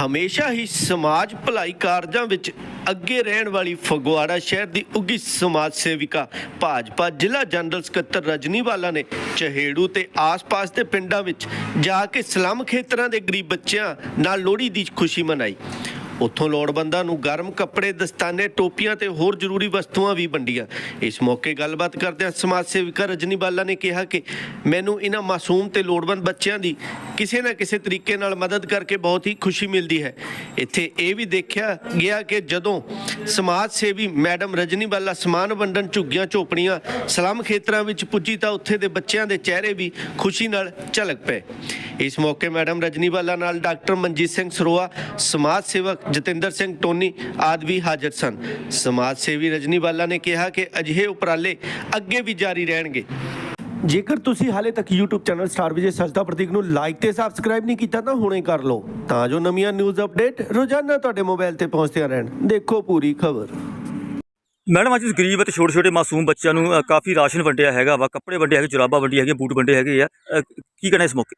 ਹਮੇਸ਼ਾ ਹੀ ਸਮਾਜ ਭਲਾਈ ਕਾਰਜਾਂ ਵਿੱਚ ਅੱਗੇ ਰਹਿਣ ਵਾਲੀ ਫਗਵਾੜਾ ਸ਼ਹਿਰ ਦੀ ਉੱਗੀ ਸਮਾਜ ਸੇਵਿਕਾ ਭਾਜਪਾ ਜ਼ਿਲ੍ਹਾ ਜਨਰਲ ਸਕੱਤਰ ਰਜਨੀਵਾਲਾ ਨੇ ਚਹੇੜੂ ਤੇ ਆਸ-ਪਾਸ ਦੇ ਪਿੰਡਾਂ ਵਿੱਚ ਜਾ ਕੇ ਸਲਮ ਖੇਤਰਾਂ ਦੇ ਗਰੀਬ ਬੱਚਿਆਂ ਨਾਲ ਲੋਹੜੀ ਦੀ ਖੁਸ਼ੀ ਮਨਾਈ। ਉੱਥੋਂ ਲੋੜਵੰਦਾਂ ਨੂੰ ਗਰਮ ਕੱਪੜੇ, ਦਸਤਾਨੇ, ਟੋਪੀਆਂ ਤੇ ਹੋਰ ਜ਼ਰੂਰੀ ਵਸਤੂਆਂ ਵੀ ਵੰਡੀਆਂ। ਇਸ ਮੌਕੇ ਗੱਲਬਾਤ ਕਰਦਿਆਂ ਸਮਾਜ ਸੇਵਿਕਾ ਰਜਨੀ ਬਾਲਾ ਨੇ ਕਿਹਾ ਕਿ ਮੈਨੂੰ ਇਹਨਾਂ ਮਾਸੂਮ ਤੇ ਲੋੜਵੰਦ ਬੱਚਿਆਂ ਦੀ ਕਿਸੇ ਨਾ ਕਿਸੇ ਤਰੀਕੇ ਨਾਲ ਮਦਦ ਕਰਕੇ ਬਹੁਤ ਹੀ ਖੁਸ਼ੀ ਮਿਲਦੀ ਹੈ। ਇੱਥੇ ਇਹ ਵੀ ਦੇਖਿਆ ਗਿਆ ਕਿ ਜਦੋਂ ਸਮਾਜ ਸੇਵੀ ਮੈਡਮ ਰਜਨੀ ਬਾਲਾ ਸਮਾਨ ਵੰਡਣ ਝੁੱਗੀਆਂ ਝੋਪੜੀਆਂ ਸਲਮ ਖੇਤਰਾਂ ਵਿੱਚ ਪੁੱਜੀ ਤਾਂ ਉੱਥੇ ਦੇ ਬੱਚਿਆਂ ਦੇ ਚਿਹਰੇ ਵੀ ਖੁਸ਼ੀ ਨਾਲ ਝਲਕ ਪਏ। ਇਸ ਮੌਕੇ ਮੈਡਮ ਰਜਨੀ ਬਾਲਾ ਨਾਲ ਡਾਕਟਰ ਮਨਜੀਤ ਸਿੰਘ ਸਰੋਆ, ਸਮਾਜ ਸੇਵਕ ਜਤਿੰਦਰ ਸਿੰਘ, ਟੋਨੀ ਆਦਿ ਵੀ ਹਾਜ਼ਰ ਸਨ। ਸਮਾਜ ਸੇਵੀ ਰਜਨੀਵਾਲਾ ਨੇ ਕਿਹਾ ਕਿ ਅਜਿਹੇ ਉਪਰਾਲੇ ਅੱਗੇ ਵੀ ਜਾਰੀ ਰਹਿਣਗੇ। ਜੇਕਰ ਤੁਸੀਂ ਹਾਲੇ ਤੱਕ YouTube ਚੈਨਲ ਸਟਾਰ ਵਿਜੇ ਸਜਦਾ ਪ੍ਰਤੀਕ ਨੂੰ ਲਾਈਕ ਤੇ ਸਬਸਕ੍ਰਾਈਬ ਨਹੀਂ ਕੀਤਾ, ਤਾਂ ਹੁਣੇ ਕਰ ਲਓ। ਤਾਂ ਜੋ ਨਵੀਆਂ ਨਿਊਜ਼ ਅਪਡੇਟ ਰੋਜ਼ਾਨਾ ਤੁਹਾਡੇ ਮੋਬਾਈਲ ਤੇ ਪਹੁੰਚਦੀਆਂ ਰਹਿਣ। ਦੇਖੋ ਪੂਰੀ ਖਬਰ। ਮੈਡਮ, ਅੱਜ ਗਰੀਬ ਅਤੇ ਛੋਟੇ ਛੋਟੇ ਮਾਸੂਮ ਬੱਚਿਆਂ ਨੂੰ ਕਾਫੀ ਰਾਸ਼ਨ ਵੰਡਿਆ ਹੈਗਾ ਵਾ, ਕੱਪੜੇ ਵੰਡੇ ਹੈਗੇ, ਜੁਰਾਬਾਂ ਵੰਡੀਆਂ ਹੈਗੀਆਂ, ਬੂਟ ਵੰਡੇ ਹੈਗੇ ਆ। ਕੀ ਕਹਿਣਾ ਇਸ ਮੌਕੇ?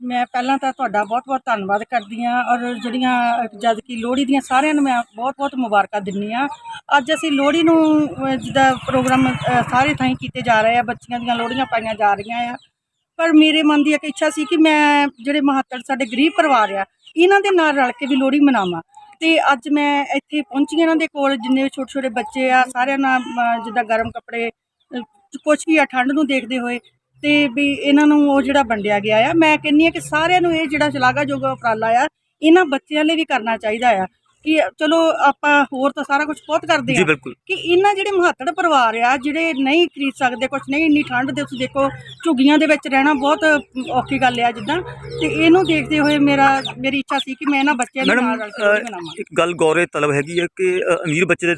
ਮੈਂ ਪਹਿਲਾਂ ਤਾਂ ਤੁਹਾਡਾ ਬਹੁਤ-ਬਹੁਤ ਧੰਨਵਾਦ ਕਰਦੀ ਹਾਂ ਔਰ ਜਿਹੜੀਆਂ ਜਦ ਕਿ ਲੋਹੜੀ ਦੀਆਂ ਸਾਰਿਆਂ ਨੂੰ ਮੈਂ ਬਹੁਤ-ਬਹੁਤ ਮੁਬਾਰਕਾਂ ਦਿੰਦੀ ਹਾਂ। ਅੱਜ ਅਸੀਂ ਲੋਹੜੀ ਨੂੰ ਅਹ, ਜਿੱਦਾਂ ਪ੍ਰੋਗਰਾਮ ਸਾਰੇ ਥਾਈਂ ਕੀਤੇ ਜਾ ਰਹੇ ਆ ਬੱਚੀਆਂ ਦੀਆਂ ਲੋਹੜੀਆਂ ਪਾਈਆਂ ਜਾ ਰਹੀਆਂ ਆ। ਪਰ ਮੇਰੇ ਮਨ ਦੀ ਇੱਕ ਇੱਛਾ ਸੀ ਕਿ ਮੈਂ ਜਿਹੜੇ ਮਹੱਤਵ ਸਾਡੇ ਗਰੀਬ ਪਰਿਵਾਰ ਆ ਇਹਨਾਂ ਦੇ ਨਾਲ ਰਲ ਕੇ ਵੀ ਲੋਹੜੀ ਮਨਾਵਾਂ। ਤੇ ਅੱਜ ਮੈਂ ਇੱਥੇ ਪਹੁੰਚੀ ਇਹਨਾਂ ਦੇ ਕੋਲ ਜਿੰਨੇ ਛੋਟੇ ਛੋਟੇ ਬੱਚੇ ਆ ਸਾਰਿਆਂ ਨਾਲ ਜਿੱਦਾਂ ਗਰਮ ਕੱਪੜੇ ਕੁਝ ਵੀ ਆ ਠੰਡ ਨੂੰ ਦੇਖਦੇ ਹੋਏ ਤੇ ਵੀ ਇਹਨਾਂ ਨੂੰ ਉਹ ਜਿਹੜਾ ਵੰਡਿਆ ਗਿਆ ਆ। ਮੈਂ ਕਹਿੰਨੀ ਆ ਕਿ ਸਾਰਿਆਂ ਨੂੰ ਇਹ ਜਿਹੜਾ ਸ਼ਲਾਘਾਯੋਗ ਉਪਰਾਲਾ ਆ ਇਹਨਾਂ ਬੱਚਿਆਂ ਲਈ ਵੀ ਕਰਨਾ ਚਾਹੀਦਾ ਆ ਕਿ ਚਲੋ ਆਪਾਂ ਹੋਰ ਤਾਂ ਸਾਰਾ ਕੁਝ ਬਹੁਤ ਕਰਦੇ ਆ ਕਿ ਇਹਨਾਂ ਜਿਹੜੇ ਮਹੱਤੜ ਪਰਿਵਾਰ ਆ ਜਿਹੜੇ ਨਹੀਂ ਖਰੀਦ ਸਕਦੇ ਕੁਝ ਨਹੀਂ ਇੰਨੀ ਠੰਡ ਦੇ ਤੁਸੀਂ ਦੇਖੋ ਝੁੱਗੀਆਂ ਦੇ ਵਿੱਚ ਰਹਿਣਾ ਬਹੁਤ ਔਖੀ ਗੱਲ ਆ ਜਿੱਦਾਂ। ਤੇ ਇਹਨੂੰ ਦੇਖਦੇ ਹੋਏ ਮੇਰਾ ਮੇਰੀ ਇੱਛਾ ਸੀ ਕਿ ਮੈਂ ਇਹਨਾਂ ਬੱਚਿਆਂ ਦੇ ਨਾਲ ਰਲ ਕੇ ਇੱਕ ਗੱਲ ਗੌਰੇ ਤਲਬ ਹੈਗੀ ਹੈ ਕਿ ਅਮੀਰ ਬੱਚੇ ਦੇ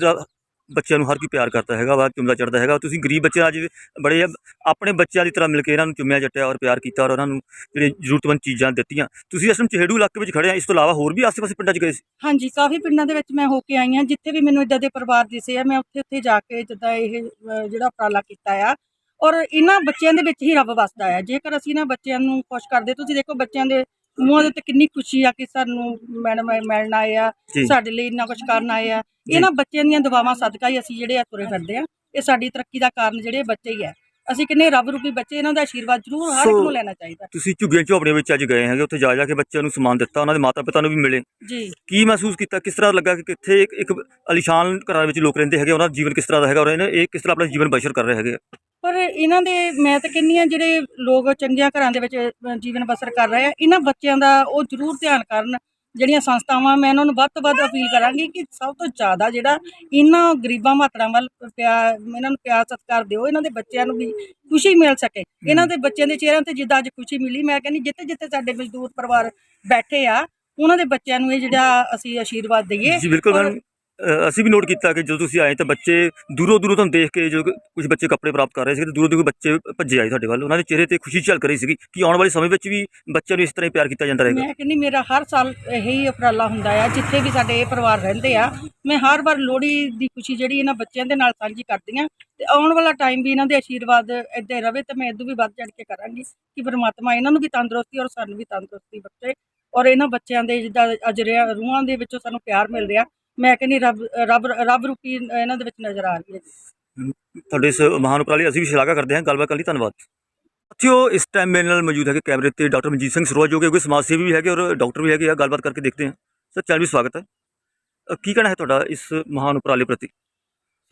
ਬੱਚਿਆਂ ਨੂੰ ਹਰ ਕੋਈ ਪਿਆਰ ਕਰਦਾ ਹੈਗਾ ਵਾ, ਚੁੰਮਦਾ ਚੜਦਾ ਹੈਗਾ। ਤੁਸੀਂ ਗਰੀਬ ਬੱਚੇ ਅੱਜ ਬੜੇ ਆਪਣੇ ਬੱਚਿਆਂ ਦੀ ਤਰ੍ਹਾਂ ਮਿਲ ਕੇ ਇਹਨਾਂ ਨੂੰ ਚੁੰਮਿਆ ਜੱਟਿਆ ਔਰ ਪਿਆਰ ਕੀਤਾ ਔਰ ਉਹਨਾਂ ਨੂੰ ਜਿਹੜੇ ਜ਼ਰੂਰਤਮੰਦ ਚੀਜ਼ਾਂ ਦਿੱਤੀਆਂ। ਤੁਸੀਂ ਇਸ ਟਾਈਮ ਚਿਹੜੂ ਇਲਾਕੇ ਵਿੱਚ ਖੜੇ ਆ, ਇਸ ਤੋਂ ਇਲਾਵਾ ਹੋਰ ਵੀ ਆਸ-ਪਾਸੇ ਪਿੰਡਾਂ 'ਚ ਗਏ ਸੀ? ਹਾਂਜੀ, ਕਾਫੀ ਪਿੰਡਾਂ ਦੇ ਵਿੱਚ ਮੈਂ ਹੋ ਕੇ ਆਈ ਹਾਂ, ਜਿੱਥੇ ਵੀ ਮੈਨੂੰ ਇਦਾਂ ਦੇ ਪਰਿਵਾਰ ਦਿਸੇ ਆ, ਮੈਂ ਉੱਥੇ ਉੱਥੇ ਜਾ ਕੇ ਜਿੱਦਾਂ ਇਹ ਜਿਹੜਾ ਉਪਰਾਲਾ ਕੀਤਾ ਆ। ਔਰ ਇਹਨਾਂ ਬੱਚਿਆਂ ਦੇ ਵਿੱਚ ਹੀ ਰੱਬ ਵਸਦਾ ਆ। ਜੇਕਰ ਅਸੀਂ ਇਹਨਾਂ ਬੱਚਿਆਂ ਨੂੰ ਖੁਸ਼ ਕਰਦੇ, ਤੁਸੀਂ ਦੇਖੋ ਬੱਚਿਆਂ ਦੇ ਮੂੰਹਾਂ ਦੇ ਉੱਤੇ ਕਿੰਨੀ ਖੁਸ਼ੀ ਆ ਕਿ ਸਾਨੂੰ ਮੈਡਮ ਮਿਲਣ ਆਏ ਆ ਜੀ। ਸਾਡੇ ਲਈ ਇੰਨਾ ਕੁਝ ਕਰਨ ਆਏ ਆ। ਇਹਨਾਂ ਬੱਚਿਆਂ ਦੀਆਂ ਦੁਆਵਾਂ ਸਦਕਾ ਹੀ ਅਸੀਂ ਜਿਹੜੇ ਆ ਤੁਰੇ ਫਿਰਦੇ ਆ। ਇਹ ਸਾਡੀ ਤਰੱਕੀ ਦਾ ਕਾਰਨ ਜਿਹੜੇ ਬੱਚੇ ਹੀ ਆ। ਅਸੀਂ ਕਿੰਨੇ ਰੱਬ ਰੂਪੀ ਬੱਚੇ ਇਹਨਾਂ ਦਾ ਆਸ਼ੀਰਵਾਦ ਜ਼ਰੂਰ ਹਰ ਇੱਕ ਸੋ- ਨੂੰ ਲੈਣਾ ਚਾਹੀਦਾ। ਤੁਸੀਂ ਝੁੱਗੀਆਂ ਝੋਪੜੀਆਂ ਵਿੱਚ ਅੱਜ ਗਏ ਹੈਗੇ ਉੱਥੇ ਜਾ ਜਾ ਕੇ ਬੱਚਿਆਂ ਨੂੰ ਸਮਾਨ ਦਿੱਤਾ ਉਹਨਾਂ ਦੇ ਮਾਤਾ-ਪਿਤਾ ਨੂੰ ਵੀ ਮਿਲੇ। ਜੀ। ਕੀ ਮਹਿਸੂਸ ਕੀਤਾ? ਕਿਸ ਤਰ੍ਹਾਂ ਲੱਗਾ ਕਿ ਕਿੱਥੇ ਇੱਕ ਇੱਕ ਅਲੀਸ਼ਾਨ ਘਰਾਂ ਵਿੱਚ ਲੋਕ ਰਹਿੰਦੇ ਹੈਗੇ ਉਹਨਾਂ ਦਾ ਜੀਵਨ ਕਿਸ ਤਰ੍ਹਾਂ ਦਾ ਹੈਗਾ ਔਰ ਇਹਨੇ ਇਹ ਕਿਸ ਤਰ੍ਹਾਂ ਆਪਣਾ ਜੀਵਨ ਬਸ਼ਰ ਕਰ ਰਹੇ ਹੈਗੇ? ਆ? ਪਰ ਇਹਨਾਂ ਦੇ ਮੈਂ ਤਾਂ ਕਹਿੰਨੀ ਆ ਜਿਹੜੇ ਲੋਕ ਚੰਗੀਆਂ ਘਰਾਂ ਦੇ ਵਿੱਚ ਜੀਵਨ ਬਸਰ ਕਰ ਰਹੇ ਆ ਇਹਨਾਂ ਬੱਚਿਆਂ ਦਾ ਉਹ ਜ਼ਰੂਰ ਧਿਆਨ ਕਰਨ ਜਿਹੜੀਆਂ ਸੰਸਥਾਵਾਂ ਮੈਂ ਇਹਨਾਂ ਨੂੰ ਵੱਧ ਤੋਂ ਵੱਧ ਅਪੀਲ ਕਰਾਂਗੀ ਕਿ ਸਭ ਤੋਂ ਜ਼ਿਆਦਾ ਜਿਹੜਾ ਇਹਨਾਂ ਗਰੀਬਾਂ ਮਾਤੜਾਂ ਵੱਲ ਪਿਆਰ ਇਹਨਾਂ ਨੂੰ ਪਿਆਰ ਸਤਿਕਾਰ ਦਿਓ ਇਹਨਾਂ ਦੇ ਬੱਚਿਆਂ ਨੂੰ ਵੀ ਖੁਸ਼ੀ ਮਿਲ ਸਕੇ। ਇਹਨਾਂ ਦੇ ਬੱਚਿਆਂ ਦੇ ਚਿਹਰਿਆਂ ਤੇ ਜਿੱਦਾਂ ਅੱਜ ਖੁਸ਼ੀ ਮਿਲੀ ਮੈਂ ਕਹਿੰਦੀ ਜਿੱਥੇ ਜਿੱਥੇ ਸਾਡੇ ਮਜ਼ਦੂਰ ਪਰਿਵਾਰ ਬੈਠੇ ਆ ਉਹਨਾਂ ਦੇ ਬੱਚਿਆਂ ਨੂੰ ਇਹ ਜਿਹੜਾ ਅਸੀਂ ਆਸ਼ੀਰਵਾਦ ਦਈਏ। ਜੀ ਬਿਲਕੁਲ ਅਸੀਂ ਵੀ ਨੋਟ ਕੀਤਾ ਕਿ ਜਦੋਂ ਤੁਸੀਂ ਆਏ ਤਾਂ ਬੱਚੇ ਦੂਰੋਂ ਦੂਰੋਂ ਤੁਹਾਨੂੰ ਦੇਖ ਕੇ ਜੋ ਕੁਝ ਬੱਚੇ ਕੱਪੜੇ ਪ੍ਰਾਪਤ ਕਰ ਰਹੇ ਸੀ ਤੇ ਦੂਰੋਂ ਦੂਰੋਂ ਬੱਚੇ ਭੱਜੇ ਆਏ ਤੁਹਾਡੇ ਵੱਲ। ਉਹਨਾਂ ਦੇ ਚਿਹਰੇ ਤੇ ਖੁਸ਼ੀ ਝਲਕ ਰਹੀ ਸੀਗੀ ਕਿ ਆਉਣ ਵਾਲੇ ਸਮੇਂ ਵਿੱਚ ਵੀ ਬੱਚਿਆਂ ਨੂੰ ਇਸ ਤਰ੍ਹਾਂ ਹੀ ਪਿਆਰ ਕੀਤਾ ਜਾਂਦਾ ਰਹੇਗਾ। ਮੈਂ ਕਹਿੰਦੀ ਮੇਰਾ ਹਰ ਸਾਲ ਇਹੀ ਉਪਰਾਲਾ ਹੁੰਦਾ ਆ, ਜਿੱਥੇ ਵੀ ਸਾਡੇ ਇਹ ਪਰਿਵਾਰ ਰਹਿੰਦੇ ਆ, ਮੈਂ ਹਰ ਵਾਰ ਲੋਹੜੀ ਦੀ ਖੁਸ਼ੀ ਜਿਹੜੀ ਇਹਨਾਂ ਬੱਚਿਆਂ ਦੇ ਨਾਲ ਸਾਂਝੀ ਕਰਦੀ ਆ ਤੇ ਆਉਣ ਵਾਲਾ ਟਾਈਮ ਵੀ ਇਹਨਾਂ ਦੇ ਆਸ਼ੀਰਵਾਦ ਏਦਾਂ ਰਵੇ ਤੇ ਮੈਂ ਇਦੋਂ ਵੀ ਵੱਧ ਚੜ ਕੇ ਕਰਾਂਗੀ ਕਿ ਪਰਮਾਤਮਾ ਇਹਨਾਂ ਨੂੰ ਵੀ ਤੰਦਰੁਸਤੀ ਔਰ ਸਾਨੂੰ ਵੀ ਤੰਦਰੁਸਤੀ ਬਖਸ਼ੇ ਔਰ ਇਹਨਾਂ ਬੱਚਿਆਂ ਦੇ ਜਿੱਦਾਂ ਅੱਜ ਰਿਆ- ਰੂਹਾਂ ਦੇ ਵਿੱਚੋਂ ਸਾਨੂੰ ਪਿਆਰ ਮਿਲ ਰਿਹਾ। ਮੈਂ ਕਹਿੰਦੀ ਰੱਬ ਰੱਬ ਰੱਬ ਰੂਪੀ ਇਹਨਾਂ ਦੇ ਵਿੱਚ ਨਜ਼ਰ ਆ ਰਹੀ ਹੈ ਜੀ। ਤੁਹਾਡੇ ਇਸ ਮਹਾਨ ਉਪਰਾਲੇ ਦੀ ਅਸੀਂ ਵੀ ਸ਼ਲਾਘਾ ਕਰਦੇ ਹਾਂ। ਗੱਲਬਾਤ ਕਰਨ ਲਈ ਧੰਨਵਾਦ। ਸਾਥੀਓ ਇਸ ਟਾਈਮ ਮੇਰੇ ਨਾਲ ਮੌਜੂਦ ਹੈਗੇ ਕੈਮਰੇ ਤੇ ਡਾਕਟਰ ਮਨਜੀਤ ਸਿੰਘ ਸਰੋਆ ਜੋ ਕਿ ਕੋਈ ਸਮਾਜ ਸੇਵੀ ਵੀ ਹੈਗੇ ਔਰ ਡਾਕਟਰ ਵੀ ਹੈਗੇ ਆ। ਗੱਲਬਾਤ ਕਰਕੇ ਦੇਖਦੇ ਹਾਂ। ਸਰ ਚੈਨਲ ਵੀ ਸਵਾਗਤ ਹੈ। ਅ, ਕੀ ਕਹਿਣਾ ਹੈ ਤੁਹਾਡਾ ਇਸ ਮਹਾਨ ਉਪਰਾਲੇ ਪ੍ਰਤੀ?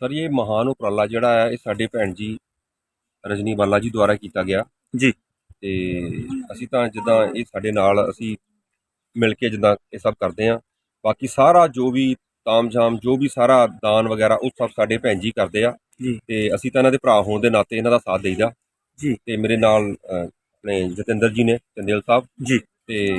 ਸਰ ਇਹ ਮਹਾਨ ਉਪਰਾਲਾ ਜਿਹੜਾ ਹੈ ਇਹ ਸਾਡੇ ਭੈਣ ਜੀ ਰਜਨੀ ਬਾਲਾ ਜੀ ਦੁਆਰਾ ਕੀਤਾ ਗਿਆ। ਜੀ। ਤੇ ਅਸੀਂ ਤਾਂ ਜਿੱਦਾਂ ਇਹ ਸਾਡੇ ਨਾਲ ਅਸੀਂ ਮਿਲ ਕੇ ਜਿੱਦਾਂ ਇਹ ਸਭ ਕਰਦੇ ਆ ਬਾਕੀ ਸਾਰਾ ਜੋ ਵੀ ਤਾਮਝਾਮ ਜੋ ਵੀ ਸਾਰਾ ਦਾਨ ਵਗੈਰਾ ਉਹ ਸਭ ਸਾਡੇ ਭੈਣ ਜੀ ਕਰਦੇ ਆ। ਜੀ। ਤੇ ਅਸੀਂ ਤਾਂ ਇਹਨਾਂ ਦੇ ਭਰਾ ਹੋਣ ਦੇ ਨਾਤੇ ਇਹਨਾਂ ਦਾ ਸਾਥ ਦੇਈਦਾ। ਜੀ। ਤੇ ਮੇਰੇ ਨਾਲ ਅਹ, ਆਪਣੇ ਜਤਿੰਦਰ ਜੀ ਨੇ ਚੰਦੇਲ ਸਾਹਿਬ। ਜੀ। ਤੇ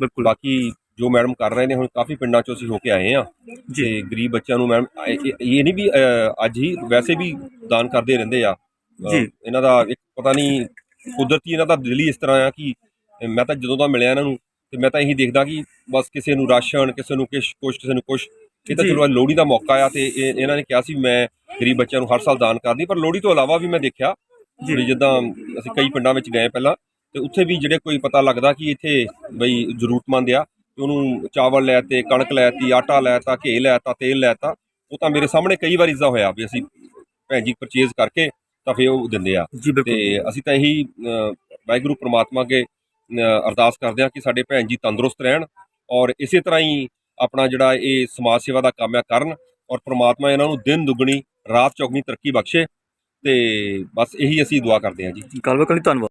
ਬਿਲਕੁਲ। ਬਾਕੀ ਜੋ ਮੈਡਮ ਕਰ ਰਹੇ ਨੇ ਹੁਣ ਕਾਫੀ ਪਿੰਡਾਂ ਚੋਂ ਅਸੀਂ ਹੋ ਕੇ ਆਏ ਆ। ਜੀ। ਤੇ ਗਰੀਬ ਬੱਚਿਆਂ ਨੂੰ ਮੈਮ ਇਹ ਇਹ ਨਹੀਂ ਵੀ ਅਹ, ਅੱਜ ਹੀ ਵੈਸੇ ਵੀ ਦਾਨ ਕਰਦੇ ਰਹਿੰਦੇ ਆ। ਅਹ, ਜੀ। ਇਹਨਾਂ ਦਾ ਇੱਕ ਪਤਾ ਨਹੀਂ ਕੁਦਰਤੀ ਇਹਨਾਂ ਦਾ ਦਿਲ ਹੀ ਇਸ ਤਰ੍ਹਾਂ ਆ ਕਿ ਮੈਂ ਤਾਂ ਜਦੋਂ ਦਾ ਮਿਲਿਆ ਇਹਨਾਂ ਨੂੰ ਤੇ ਮੈਂ ਤਾਂ ਇਹੀ ਦੇਖਦਾ ਕਿ ਬਸ ਕਿਸੇ ਨੂੰ ਰਾਸ਼ਨ ਕਿਸੇ ਨੂੰ ਕਿਸ਼ ਕੁਛ ਕਿਸੇ ਨੂੰ ਕੁਛ ਇਹ ਤਾਂ। ਚਲੋ ਲੋਹੜੀ ਦਾ ਮੌਕਾ ਆ ਤੇ ਇਹ- ਇਹਨਾਂ ਨੇ ਕਿਹਾ ਸੀ ਮੈਂ ਗਰੀਬ ਬੱਚਿਆਂ ਨੂੰ ਹਰ ਸਾਲ ਦਾਨ ਕਰਦੀ ਪਰ ਲੋਹੜੀ ਤੋਂ ਇਲਾਵਾ ਵੀ ਮੈਂ ਦੇਖਿਆ। ਵੀ ਜਿੱਦਾਂ ਅਸੀਂ ਕਈ ਪਿੰਡਾਂ ਵਿੱਚ ਗਏ ਪਹਿਲਾਂ ਤੇ ਉੱਥੇ ਵੀ ਜਿਹੜੇ ਕੋਈ ਪਤਾ ਲੱਗਦਾ ਕਿ ਇੱਥੇ ਬਈ ਜ਼ਰੂਰਤਮੰਦ ਆ ਤੇ ਉਹਨੂੰ ਚਾਵਲ ਲੈ ਤੇ ਕਣਕ ਲੈ ਤੀ ਆਟਾ ਲੈ ਤਾ ਘੇ ਲੈ ਤਾ ਤੇਲ ਲੈ ਤਾ ਉਹ ਤਾਂ ਮੇਰੇ ਸਾਹਮਣੇ ਕਈ ਵਾਰ ਇਸਦਾ ਹੋਇਆ ਵੀ ਅਸੀਂ ਭੈਣ ਜੀ ਪਰਚੇਜ਼ ਕਰਕੇ ਤਾਂ ਫਿਰ ਉਹ ਦਿੰਦੇ ਆ ਜੀ ਬਿਲਕੁਲ ਤੇ ਅਸੀਂ ਤਾਂ ਇਹੀ ਵਾਹਿਗੁਰੂ ਪ੍ਰਮਾਤਮਾ ਅੱਗੇ ਅਰਦਾਸ ਕਰਦੇ ਹਾਂ ਕਿ ਸਾਡੇ ਭੈਣ ਜੀ ਤੰਦਰੁਸਤ ਰਹਿਣ ਔਰ ਇਸੇ ਤਰ੍ਹਾਂ ਹੀ ਆਪਣਾ ਜਿਹੜਾ ਇਹ ਸਮਾਜ ਸੇਵਾ ਦਾ ਕੰਮ ਹੈ ਕਰਨ ਔਰ ਪ੍ਰਮਾਤਮਾ ਇਹਨਾਂ ਨੂੰ ਦਿਨ ਦੁੱਗਣੀ, ਰਾਤ ਚੌਗਣੀ ਤਰੱਕੀ ਬਖਸ਼ੇ ਤੇ ਬਸ ਇਹੀ ਅਸੀਂ ਦੁਆ ਕਰਦੇ ਹਾਂ ਜੀ। ਗੱਲਬਾਤ ਕਰਨ ਲਈ ਧੰਨਵਾਦ।